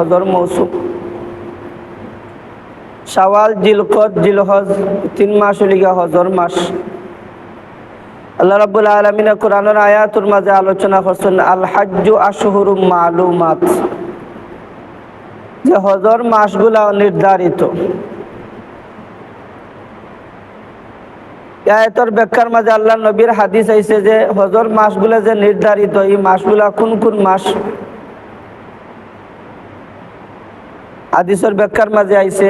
হজর মৌসুম। শাওয়াল, জিলকত, জিলহজ, তিন মাস হলিগা হজর মাস। আল্লাহ রাব্বুল আলমিনে কোরআনের আয়াতুর মাঝে আলোচনা করছেন আল হাজ্জু আশহুরু মালুমাত। যে হজর মাসগুলা নির্ধারিত। আয়াতর ব্যাখ্যার মাঝে আল্লাহ নবীর হাদিস আইছে যে, হজর মাসগুলা যে নির্ধারিত, এই মাসগুলা কোন কোন মাস? হাদিসের ব্যাখ্যার মাঝে আইছে,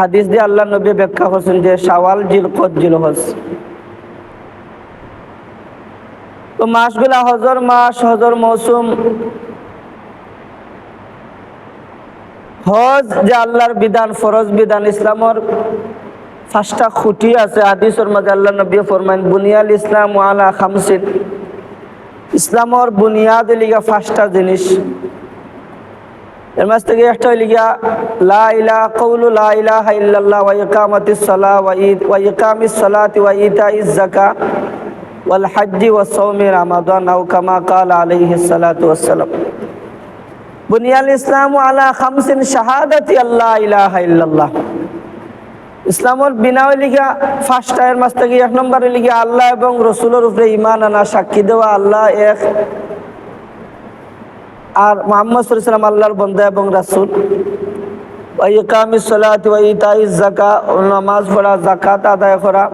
হাদিস দিয়ে আল্লাহ নবী ব্যাখ্যা করছেন যে শাওয়াল জিলকত জিলহজ। তো মাসগুলা হজর মাস, হজর মৌসুম। হজ যে আল্লাহর বিধান, ফরজ বিধান, ইসলামর পাঁচটা খুঁটি আছে। হাদিসের মাঝে আল্লাহ নবী ফরমাইন, বুনিয়াল ইসলাম ওয়ালা খামসিন। ইসলামর বুনিয়াদ লিগা পাঁচটা জিনিস। এর মাঝ থেকে একটা লিগা লা ইলা কৌলু লা ইলাহা ইল্লাল্লাহ ওয়া ইকামাতিস সালাহ ওয়া ঈদ ওয়া ইকামিস সালাতি ওয়া ইতাইজ যাকা ওয়াল হাজ্জি ওয়া সাওমি রমাদান আও কামা ক্বালা আলাইহিস সালাতু ওয়াস সালাম বুনিয়াল ইসলাম আলা খামসিন শাহাদাতি আল্লাহ ইলাহা ইল্লাল্লাহ ইসলামর বিনা লিগা ফার্স্ট টায়ের মাস থেকে এক নম্বরে লিগা আল্লাহ এবং রসুলের উপরে ইমান আনা সাক্ষী দেওয়া আল্লাহ এক আর মোহাম্মদ সাল্লাম আল্লাহর বন্ধা এবং রাসুল। ওয়াইকামি সলাত জাকা নামাজ পড়া জাকাত আদায় করা,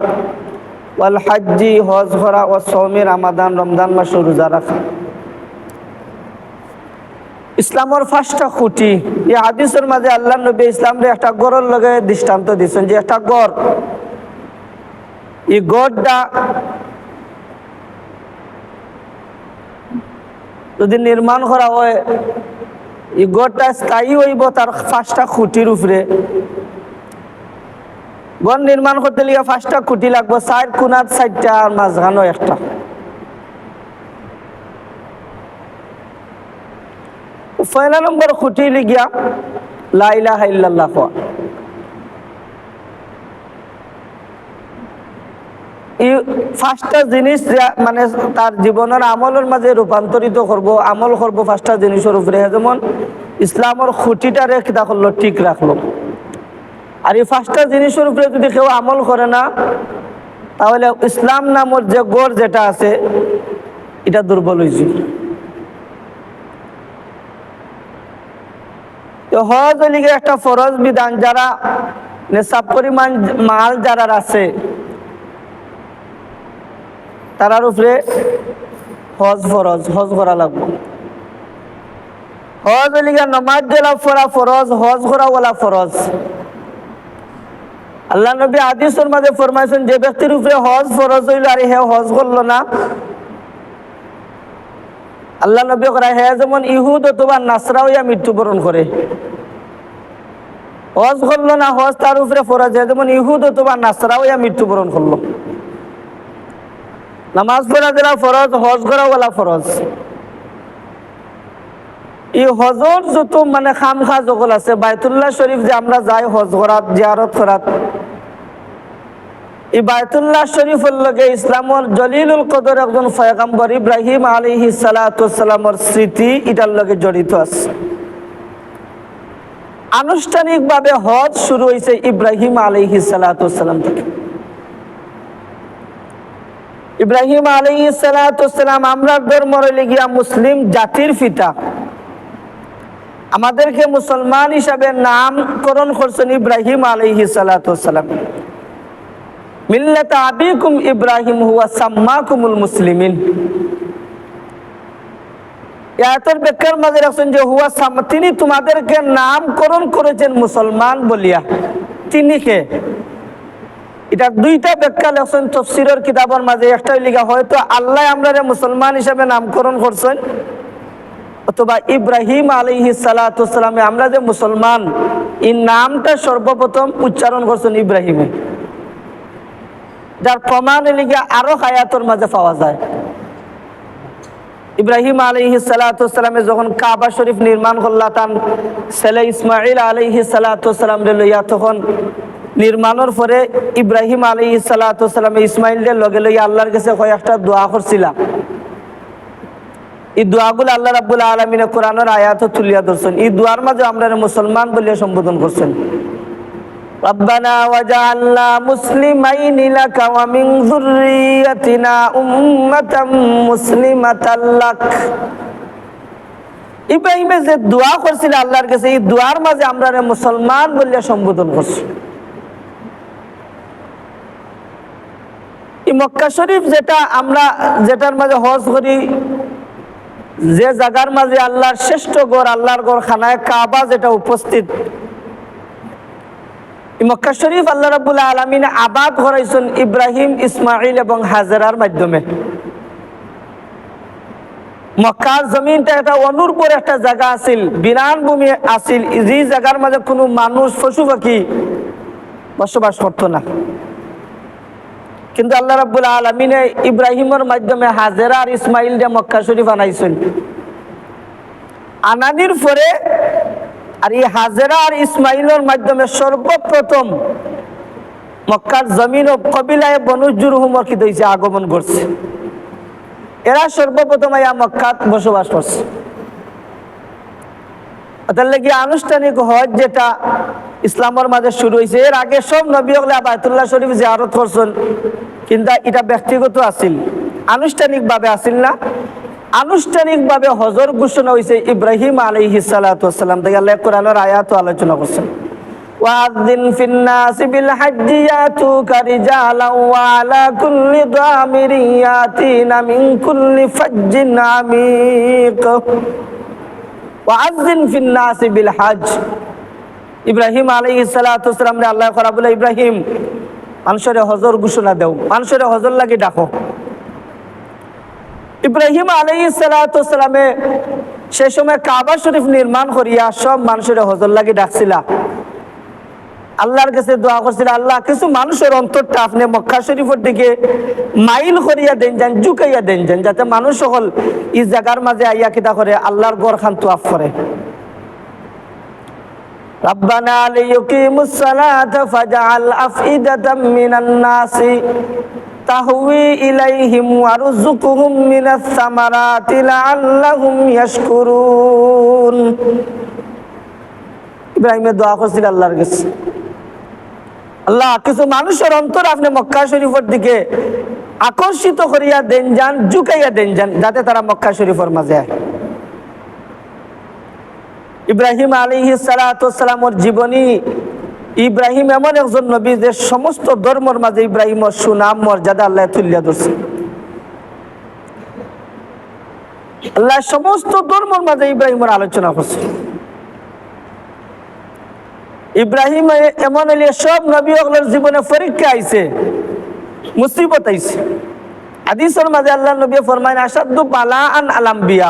ওয়াল হাজ্জি, হজ করা, ও সৌমি রামাদান, রমজান মাসে রোজা রাখা। ইসলামর ফার্স্টটা খুঁটি। এই হাদিসের মাঝে আল্লাহ নবী ইসলামরে একটা গড়ের লগে দৃষ্টান্ত দিচ্ছেন যে একটা গড়। এই গড়টা যদি নির্মাণ করা হয়, এই গড়টা স্থায়ী হইব, তার পাঁচটা খুঁটির উপরে। গড় নির্মাণ করতে লিগে পাঁচটা খুঁটি লাগবে, চার কোনার চারটা আর মাঝখানো একটা। পয়লা নম্বর খুঁটি লিগিয়া লাইলাহা ইল্লাল্লাহ। পাঁচটা জিনিস মানে তার জীবনের আমলের মাঝে রূপান্তরিত করব, আমল করব পাঁচটা জিনিসের উপরে। যেমন ইসলামের খুঁটিটারে কিতা করল, ঠিক রাখল। আর এই পাঁচটা জিনিসের উপরে যদি কেউ আমল করে না, তাহলে ইসলাম নামের যে গড় যেটা আছে, এটা দুর্বল হয়েছে হজ লিগে একটা ফরজ বিধান, যারা নেশাব পরিমাণ মাল যারা আছে তারার উপরে হজ ফরজ, হজ করা লাগবে। হজ লিগা নমাজ জেলা ফরা ফরজ, হজ করা ওলা ফরজ। আল্লাহ নবী আদিসের মাঝে ফরমাইছেন, যে ব্যক্তির উপরে হজ ফরজ হইল আর হে হজ করল না। আল্লাহ নবী করা হে যেমন ইহুদ অথবা নাসরা হইয়া মৃত্যুবরণ করে। হজ করল না, হজ তার উপরে ফরজ। হে যেমন ইহুদ অথবা নাসরা হইয়া মৃত্যুবরণ করল। নামাজ পড়া যারা ফরজ, হজ করা বলা ফরজ। এই হজর যত মানে খাম খা জগল আছে, বাইতুল্লাহ শরীফ যে আমরা যাই হজ করাত, জিয়ারত করাত, এই বায়তুল্লাহ শরীফের লগে ইসলামর জলিলুল কদর একজন ফয়গাম্বর ইব্রাহিম আলিহি সালাতামর স্মৃতি এটার লগে জড়িত আছে। আনুষ্ঠানিকভাবে হজ শুরু হয়েছে ইব্রাহিম আলিহি সালাতাম থেকে। ইব্রাহিম আলিহি সালাতাম আমরা ধর্ম গিয়া মুসলিম জাতির পিতা। আমাদেরকে মুসলমান হিসাবে নামকরণ করছেন ইব্রাহিম আলিহি সালাতাম মিল্লাত আবিকুম ইব্রাহিম হুয়া সাম্মাকুমুল মুসলিমিন। এতর ব্যাখ্যার মাঝে রাখছেন যে হুয়া তিনি তোমাদেরকে নামকরণ করেছেন মুসলমান বলিয়া। তিনি কে? এটা দুইটা ব্যাখ্যা লেখছেন, তফসিরের কিতাবের মাঝে। একটা লিখা, হয়তো আল্লাহ আমরা মুসলমান হিসাবে নামকরণ করছেন, অথবা ইব্রাহিম আলিহি সালাতামে আমরা যে মুসলমান, এই নামটা সর্বপ্রথম উচ্চারণ করছেন ইব্রাহিমে। যার প্রমাণ লিগে আরও হায়াতর মাঝে পাওয়া যায়। ইব্রাহিম আলহি সালাতামে যখন কাবা শরীফ নির্মাণ করলা তান ছেলে ইসমাইল আলহি সালাতাম লইয়া তখন নির্মাণের পরে ইব্রাহিম আলী সালাতামে ইসমাইলদের লগে লইয়া আল্লাহর কাছে কয়েকটা দোয়া করছিলাম এই দোয়াগুলো আল্লাহ রাব্বুল আলমিনে কোরআনের আয়াত তুলিয়া ধরছেন এই দোয়ার মাঝে আমরা মুসলমান বলিয়া সম্বোধন করছেন ربنا وجعلنا مسلمين لك ومن ذريتنا أمة مسلمة لك ইব্রাহিমে যে দোয়া করছিল আল্লাহর কাছে এই দোয়ার মাঝে আমরা রে মুসলমান বলিয়া সম্বোধন করছি মক্কা শরীফ যেটা আমরা, যেটার মাঝে হজ করি, যে জায়গার মাঝে আল্লাহর শ্রেষ্ঠ গড় আল্লাহর গড় খানায় কাবা যেটা উপস্থিত। মক্কা শরীফ আল্লাহ রাবুল আলমিন আবাদ করাইছেন ইব্রাহিম ইসমাইল এবং হাজারার মাধ্যমে। মক্কার জমিনটা একটা অনুর্বর একটা জায়গা আছিল, বিরান ভূমি আছিল, যে জায়গার মাঝে কোনো মানুষ পশু পাখি বসবাস করতো না। কিন্তু আল্লাহ রাব্বুল আলমিনে ইব্রাহিমের মাধ্যমে হাজেরা আর ইসমাইল দিয়ে মক্কা শরীফ আনাইছেন। আনানির পরে আর এই হাজেরা আর ইসমাইলের মাধ্যমে সর্বপ্রথম মক্কার জমিন ও কবিলায় বনুজুর হুমর কি হয়েছে আগমন করছে এরা সর্বপ্রথম আয়া মক্কাত বসবাস করছে। তার লাগি আনুষ্ঠানিক হজ যেটা ইসলামের মাঝে শুরু হয়েছে এর আগে সব নবী হলে বায়তুল্লাহ শরীফ জিয়ারত করছেন। কিন্তু এটা ব্যক্তিগত আছিল আনুষ্ঠানিকভাবে আছিল না আনুষ্ঠানিকভাবে হজর ঘোষণা হয়েছে ইব্রাহিম আলাইহি সালাতাম থেকে আল্লাহ কোরআনের আয়াত আলোচনা করছেন وأذن في الناس بالحج ياتوك رجالا وعلى كل ضامر ياتين من كل فج عميق وأذن في الناس بالحج ইব্রাহিম আলাইহি সালাতাম রে আল্লাহ করা বলে ইব্রাহিম মানুষের হজর ঘোষণা দেও, মানুষের হজর লাগি ডাকো। ইব্রাহিম আলাই সালামে সে সময় কাবা শরীফ নির্মাণ করিয়া সব মানুষের হজর লাগি ডাকছিলা। আল্লাহর কাছে দোয়া করছিল, আল্লাহ, কিছু মানুষের অন্তরটা আপনি মক্কা শরীফের দিকে মাইল করিয়া দেন যান জুকাইয়া দেন যান, যাতে মানুষ সকল এই জায়গার মাঝে আইয়া কিতা করে, আল্লাহর গড় খান তোয়াফ করে। ربنا ليقيموا الصلاة فاجعل أفئدة من الناس تهوي إليهم وارزقهم من الثمرات لعلهم يشكرون ইব্রাহিমের দোয়া করছিল আল্লাহর কাছে আল্লাহ কিছু মানুষের অন্তর আপনি মক্কা শরীফের দিকে আকর্ষিত করিয়া দেন যান জুকাইয়া দেন যান যাতে তারা মক্কা শরীফের মাঝে আয় ইব্রাহিম আলী সালাতামর জীবনী, ইব্রাহিম এমন একজন নবী যে সমস্ত ধর্মর মাঝে ইব্রাহিমর সুনাম, মর্যাদা আল্লাহ তুলিয়া ধরছে। আল্লাহ সমস্ত ধর্মর মাঝে ইব্রাহিমের আলোচনা করছে। ইব্রাহিম এমন হইলে সব নবী অগলের জীবনে পরীক্ষা আইছে, মুসিবত আইছে। হাদিসের মাঝে আল্লাহ নবী ফরমাইন আসাদু বালা আন আলাম্বিয়া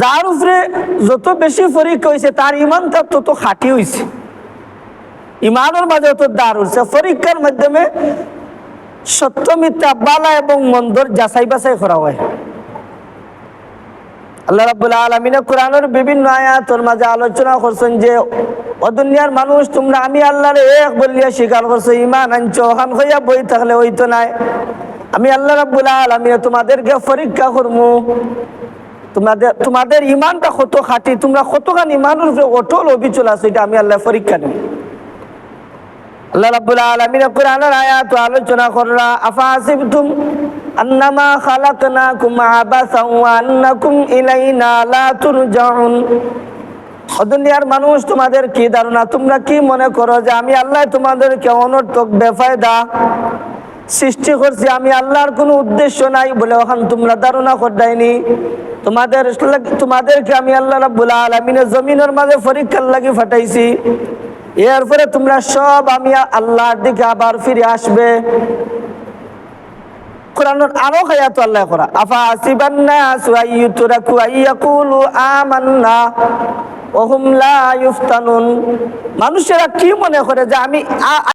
যার উপরে যত বেশি পরীক্ষা হয়েছে তার ইমান তার তত খাটি হয়েছে ইমানের মাঝে তত দার হয়েছে পরীক্ষার মাধ্যমে সত্য মিথ্যা বালা এবং মন্দর যাচাই বাছাই করা হয়। আল্লাহ রাব্বুল আলামিন কোরআনের বিভিন্ন আয়াতের মাঝে আলোচনা করছেন যে ও দুনিয়ার মানুষ, তোমরা আমি আল্লাহর এক বলিয়া স্বীকার করছ। ইমান আনছো ওখান হইয়া বই থাকলে ওই তো নাই। আমি আল্লাহ রাব্বুল আলামিন তোমাদেরকে পরীক্ষা করব তোমাদের তোমাদের ইমানটা কত খাটি? তোমরা কতখান ইমানের উপরে অটল অবিচল আছে, এটা আমি আল্লাহ পরীক্ষা নেব। আল্লাহ রাব্বুল আলামিন কোরআনের আয়াত আলোচনা কররা আফাসিবতুম আন্নামা খালাকনাকুম আবাসান ওয়া আন্নাকুম ইলাইনা লা তুরজাউন। দুনিয়ার মানুষ, তোমাদের কি ধারণা? তোমরা কি মনে করো যে আমি আল্লাহ তোমাদের তোমাদেরকে অনর্থক বেফায়দা সৃষ্টি করছি? আমি আল্লাহর কোনো উদ্দেশ্য নাই বলে ওখান তোমরা ধারণা করদাইনি তোমাদের তোমাদেরকে আমি আল্লাহ রাব্বুল আলামিনের জমিনের মাঝে পরীক্ষার লাগি ফাটাইছি। এরপরে তোমরা সব আমি আল্লাহর দিকে আবার ফিরে আসবে। মানুষেরা কি মনে করে যে আমি